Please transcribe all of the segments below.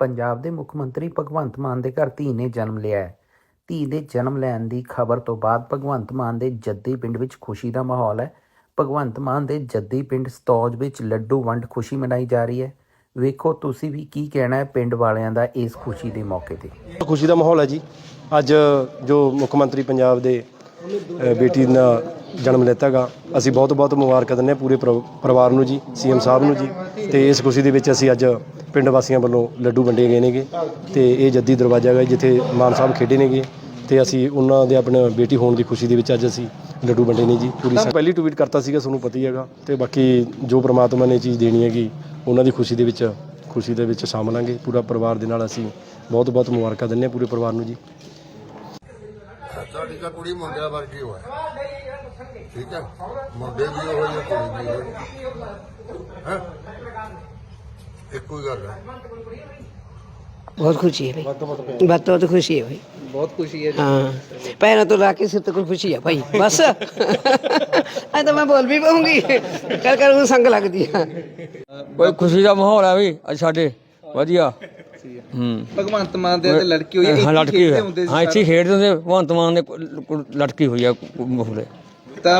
ਪੰਜਾਬ ਦੇ ਮੁੱਖ ਮੰਤਰੀ ਭਗਵੰਤ ਮਾਨ ਦੇ ਘਰ ਧੀ ਨੇ ਜਨਮ ਲਿਆ ਹੈ। ਧੀ ਦੇ ਜਨਮ ਲੈਣ ਦੀ ਖਬਰ ਤੋਂ ਬਾਅਦ ਭਗਵੰਤ ਮਾਨ ਦੇ ਜੱਦੀ ਪਿੰਡ ਵਿੱਚ ਖੁਸ਼ੀ ਦਾ ਮਾਹੌਲ ਹੈ। ਭਗਵੰਤ ਮਾਨ ਦੇ ਜੱਦੀ ਪਿੰਡ ਸਤੌਜ ਵਿੱਚ ਲੱਡੂ ਵੰਡ ਖੁਸ਼ੀ ਮਨਾਈ ਜਾ ਰਹੀ ਹੈ। ਵੇਖੋ ਤੁਸੀਂ ਵੀ ਕੀ ਕਹਿਣਾ ਹੈ ਪਿੰਡ ਵਾਲਿਆਂ ਦਾ ਇਸ ਖੁਸ਼ੀ ਦੇ ਮੌਕੇ ਤੇ। ਖੁਸ਼ੀ ਦਾ ਮਾਹੌਲ ਹੈ ਜੀ। ਅੱਜ ਜੋ ਮੁੱਖ ਮੰਤਰੀ ਪੰਜਾਬ ਦੇ ਬੇਟੀ ਦਾ ਜਨਮ ਲਿੱਤਾਗਾ ਅਸੀਂ ਬਹੁਤ ਬਹੁਤ ਮੁਬਾਰਕਾਂ ਦਿੰਦੇ ਹਾਂ ਪੂਰੇ ਪਰਿਵਾਰ ਨੂੰ ਜੀ ਸੀਐਮ ਸਾਹਿਬ ਨੂੰ ਜੀ। ਤੇ ਇਸ ਖੁਸ਼ੀ ਦੇ ਵਿੱਚ ਅਸੀਂ ਅੱਜ ਪਿੰਡ ਵਾਸੀਆਂ ਵੱਲੋਂ ਲੱਡੂ ਵੰਡੇ ਗਏ ਨੇਗੇ ਤੇ ਇਹ ਜੱਦੀ ਦਰਵਾਜ਼ਾ ਹੈ ਜਿੱਥੇ ਮਾਨ ਸਾਹਿਬ ਖੇਡੇ ਨੇਗੇ ਤੇ ਅਸੀਂ ਉਹਨਾਂ ਦੇ ਆਪਣੇ ਬੇਟੀ ਹੋਣ ਦੀ ਖੁਸ਼ੀ ਦੇ ਵਿੱਚ ਅੱਜ ਅਸੀਂ ਲੱਡੂ ਵੰਡੇ ਨੇ ਜੀ ਪੂਰੀ ਸੰਗ- ਪਹਿਲੀ ਟਵੀਟ ਕਰਤਾ ਸੀਗਾ ਤੁਹਾਨੂੰ ਪਤਾ ਹੀ ਹੈਗਾ। ਤੇ ਬਾਕੀ ਜੋ ਪ੍ਰਮਾਤਮਾ ਨੇ ਚੀਜ਼ ਦੇਣੀ ਹੈਗੀ ਉਹਨਾਂ ਦੀ ਖੁਸ਼ੀ ਦੇ ਵਿੱਚ ਖੁਸ਼ੀ ਦੇ ਵਿੱਚ ਸ਼ਾਮਲਾਂਗੇ ਪੂਰਾ ਪਰਿਵਾਰ ਦੇ ਨਾਲ ਅਸੀਂ ਬਹੁਤ ਬਹੁਤ ਮੁਬਾਰਕਾਂ ਦਿੰਦੇ ਹਾਂ ਪੂਰੇ ਪਰਿਵਾਰ ਨੂੰ ਜੀ। ਸਾਡੀ ਤਾਂ ਕੁੜੀ ਮੁੰਡਿਆਂ ਵਰਗੀ ਹੋਇਆ ਠੀਕ ਹੈ? ਮੁੰਡੇ ਵੀ ਜਿਹੇ ਕੁੜੀ ਵੀ ਉਹ ਹੈ? ਬਹੁਤ ਖੁਸ਼ੀ ਹੈ ਭਾਈ ਵੱਧ ਤੋਂ ਖੁਸ਼ੀ ਹੈ ਭਾਈ ਬਹੁਤ ਖੁਸ਼ੀ ਹੈ ਹਾਂ। ਪੈਰਾਂ ਤੋਂ ਲਾ ਕੇ ਸਿਰ ਤੱਕ ਖੁਸ਼ੀ ਹੈ ਭਾਈ। ਬਸ। ਐ ਤਾਂ ਮੈਂ ਬੋਲ ਵੀ ਪਾਉਂਗੀ। ਕਰ ਕਰ ਉਹ ਸੰਗ ਲੱਗਦੀ ਆ। ਕੋਈ ਖੁਸ਼ੀ ਦਾ ਮਾਹੌਲ ਹੈ ਵੀ ਅੱਜ ਸਾਡੇ। ਵਧੀਆ। ਹੂੰ। ਭਗਵੰਤ ਮਾਨ ਦੇ ਤੇ ਲੜਕੀ ਹੋਈ ਹੈ ਹਾਂ ਲੜਕੀ ਹੋਈ ਹਾਂ ਇੱਥੇ ਖੇਡਦੇ ਹੁੰਦੇ ਭਗਵੰਤ ਮਾਨ ਦੇ ਲੜਕੀ ਹੋਈ ਆ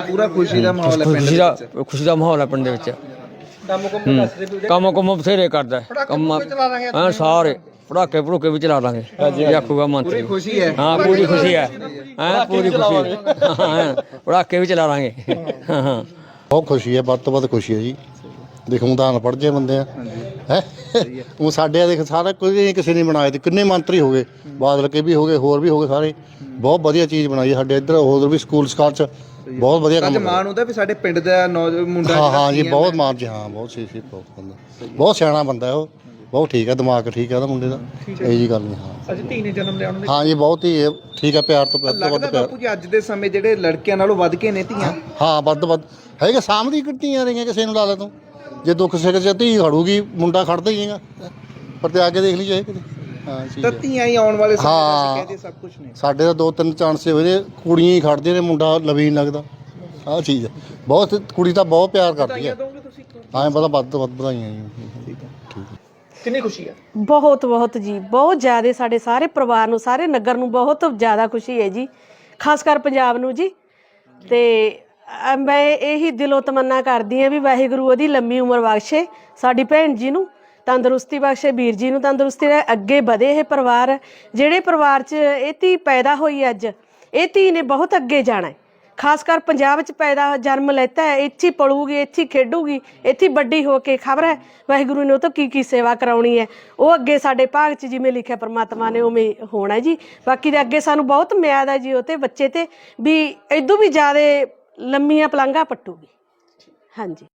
ਪੂਰਾ ਖੁਸ਼ੀ ਦਾ ਮਾਹੌਲ ਹੈ ਪਿੰਡ ਵਿੱਚ। ਖੁਸ਼ੀ ਦਾ ਮਾਹੌਲ ਹੈ ਪਿੰਡ ਦੇ ਵਿੱਚ। ਹੂੰ। ਕੰਮ ਕੰਮ ਬਥੇਰੇ ਕਰਦਾ ਹੈ। ਕੰਮ ਹਾਂ ਸਾਰੇ। ਪੜਾਕੇ ਪੜੂਕੇ ਵੀ ਚਲਾ ਲਾਂਗੇ ਇਹ ਆਖੂਗਾ ਮੰਤਰੀ। ਖੁਸ਼ੀ ਹੈ। ਹਾਂ ਪੂਰੀ ਖੁਸ਼ੀ ਹੈ। ਹਾਂ ਪੂਰੀ ਖੁਸ਼ੀ ਹਾਂ। ਪੜਾਕੇ ਵੀ ਚਲਾ ਲਾਂਗੇ ਹਾਂ ਹਾਂ ਬਹੁਤ ਖੁਸ਼ੀ ਹੈ ਵੱਧ ਤੋਂ ਵੱਧ ਖੁਸ਼ੀ ਹੈ ਜੀ। ਦੇਖੂੰ ਤਾਂ ਅਨਪੜ੍ਹ ਜੇ ਬੰਦੇ ਆ। ਹੈ? ਉਹ ਸਾਡੇ ਆ ਦੇਖ ਸਾਰਾ ਕੋਈ ਨਹੀਂ ਕਿਸੇ ਨੇ ਬਣਾਏ ਤੇ ਕਿੰਨੇ ਮੰਤਰੀ ਹੋ ਗਏ। ਬਾਦਲ ਕੇ ਵੀ ਹੋ ਗਏ ਹੋਰ ਵੀ ਹੋ ਗਏ ਸਾਰੇ। ਬਹੁਤ ਵਧੀਆ ਚੀਜ਼ ਬਣਾਈ ਹੈ ਸਾਡੇ ਇੱਧਰ ਹੋਰ ਵੀ ਸਕੂਲ ਸਕਾਲ ਚ ਬਹੁਤ ਵਧੀਆ ਅੱਜ ਕੰਮ ਮਾਣ ਹੁੰਦਾ ਵੀ ਸਾਡੇ ਪਿੰਡ ਦਾ ਨੌਜਵਾਨ ਮੁੰਡਾ ਹਾਂ ਹਾਂ ਜੀ ਬਹੁਤ ਮਾਨ ਜੀ ਹਾਂ ਬਹੁਤ ਸੀ ਸੀ ਬਹੁਤ ਬੰਦਾ। ਬਹੁਤ ਸਿਆਣਾ ਬੰਦਾ ਹੈ ਉਹ। ਬਹੁਤ ਠੀਕ ਹੈ ਦਿਮਾਗ ਠੀਕ ਹੈ ਉਹਦਾ ਮੁੰਡੇ ਦਾ। ਇਹ ਜੀ ਗੱਲ ਨਹੀਂ ਹਾਂ। ਅੱਜ ਧੀ ਨੇ ਜਨਮ ਲਿਆ ਉਹਨਾਂ ਹਾਂ ਜੀ ਬਹੁਤ ਹੀ ਇਹ ਠੀਕ ਹੈ ਪਿਆਰ ਤੋਂ ਵੱਧ ਲੱਗਦਾ ਪਿਆਰ। ਬਾਪੂ ਜੀ ਅੱਜ ਦੇ ਸਮੇਂ ਜਿਹੜੇ ਲੜਕਿਆਂ ਨਾਲੋਂ ਵੱਧ ਕੇ ਨੇ ਧੀਆਂ। ਹਾਂ ਵੱਧ ਵੱਧ। ਹੈਗੇ ਸਾਹਮਣੇ ਕੱਟੀਆਂ ਰਹੀਆਂ ਕਿਸੇ ਨੂੰ ਲਾ ਲੈ ਤੂੰ। ਜੇ ਦੁੱਖ ਸਿਰ ਚ ਧੀ ਖੜੂਗੀ ਮੁੰਡਾ ਖੜਦਾ ਹੀ ਹੈਗਾ। ਪਰ ਤੇ ਆ ਕੇ ਦੇਖ ਲਈ ਜਾਏ ਕਿਤੇ। ਹਾਂ ਚੀਜ਼ ਤਾਂ ਹੈ। ਧੀਆਂ ਹੀ ਆਉਣ ਵਾਲੇ ਸਮੇਂ ਹਾਂ। ਵਿੱਚ ਕਹਿੰਦੇ ਸਭ ਕੁਝ ਨੇ। ਸਾਡੇ ਤਾਂ ਦੋ ਤਿੰਨ ਚਾਂਸ ਹੋਏ ਕੁੜੀਆਂ ਹੀ ਖੜਦੀਆਂ ਨੇ ਮੁੰਡਾ ਲਵੀਨ ਲੱਗਦਾ। ਆਹ ਚੀਜ਼ ਹੈ। ਬਹੁਤ ਕੁੜੀ ਤਾਂ ਬਹੁਤ ਪਿਆਰ ਕਰਦੀ ਹੈ। ਦੋਗੇ ਤੁਸੀਂ ਪਤਾ ਵੱਧ ਤੋਂ ਵੱਧ ਵਧਾਈਆਂ ਜੀ। ਠੀਕ ਹੈ। ਠੀਕ ਹੈ। ਕਿੰਨੀ ਖੁਸ਼ੀ ਹੈ ਬਹੁਤ ਬਹੁਤ ਜੀ। ਬਹੁਤ ਜ਼ਿਆਦਾ ਸਾਡੇ ਸਾਰੇ ਪਰਿਵਾਰ ਨੂੰ ਸਾਰੇ ਨਗਰ ਨੂੰ ਬਹੁਤ ਜ਼ਿਆਦਾ ਖੁਸ਼ੀ ਹੈ ਜੀ। ਖਾਸ ਕਰ ਪੰਜਾਬ ਨੂੰ ਜੀ। ਤੇ ਅ, ਮੈਂ ਇਹੀ ਦਿਲੋਂ ਤਮੰਨਾ ਕਰਦੀ ਹਾਂ ਵੀ ਵਾਹਿਗੁਰੂ ਉਹਦੀ ਲੰਮੀ ਉਮਰ ਬਖਸ਼ੇ ਸਾਡੀ ਭੈਣ ਜੀ ਨੂੰ। ਤੰਦਰੁਸਤੀ ਬਖਸ਼ੇ, ਵੀਰ ਜੀ ਨੂੰ ਤੰਦਰੁਸਤੀ ਦੇ ਅੱਗੇ ਵਧੇ ਇਹ ਪਰਿਵਾਰ। ਜਿਹੜੇ ਪਰਿਵਾਰ 'ਚ ਇਹ ਧੀ ਪੈਦਾ ਹੋਈ ਅੱਜ, ਇਹ ਧੀ ਨੇ ਬਹੁਤ ਅੱਗੇ ਜਾਣਾ ਹੈ। ਖਾਸ ਕਰ ਪੰਜਾਬ 'ਚ ਪੈਦਾ, ਜਨਮ ਲੈਤਾ ਹੈ, ਇੱਥੇ ਪਲੂਗੀ ਇੱਥੇ ਖੇਡੂਗੀ, ਇੱਥੇ ਵੱਡੀ ਹੋ ਕੇ ਖਬਰ ਹੈ। ਵਾਹਿਗੁਰੂ ਨੇ ਉਹ ਤੋਂ ਕੀ ਕੀ ਸੇਵਾ ਕਰਾਉਣੀ ਹੈ। ਉਹ ਅੱਗੇ ਸਾਡੇ ਭਾਗ 'ਚ ਜਿਵੇਂ ਲਿਖਿਆ ਪਰਮਾਤਮਾ ਨੇ ਉਵੇਂ ਹੋਣਾ ਜੀ। ਬਾਕੀ ਦੇ ਅੱਗੇ ਸਾਨੂੰ ਬਹੁਤ ਮਿਆਦ ਹੈ ਜੀ ਉਹ ਤੇ ਬੱਚੇ ਤੇ, ਵੀ ਇਦੋਂ ਵੀ ਜ਼ਿਆਦਾ ਲੰਮੀਆਂ ਪਲੰਘਾਂ ਪੱਟੂਗੀ। ਹਾਂਜੀ।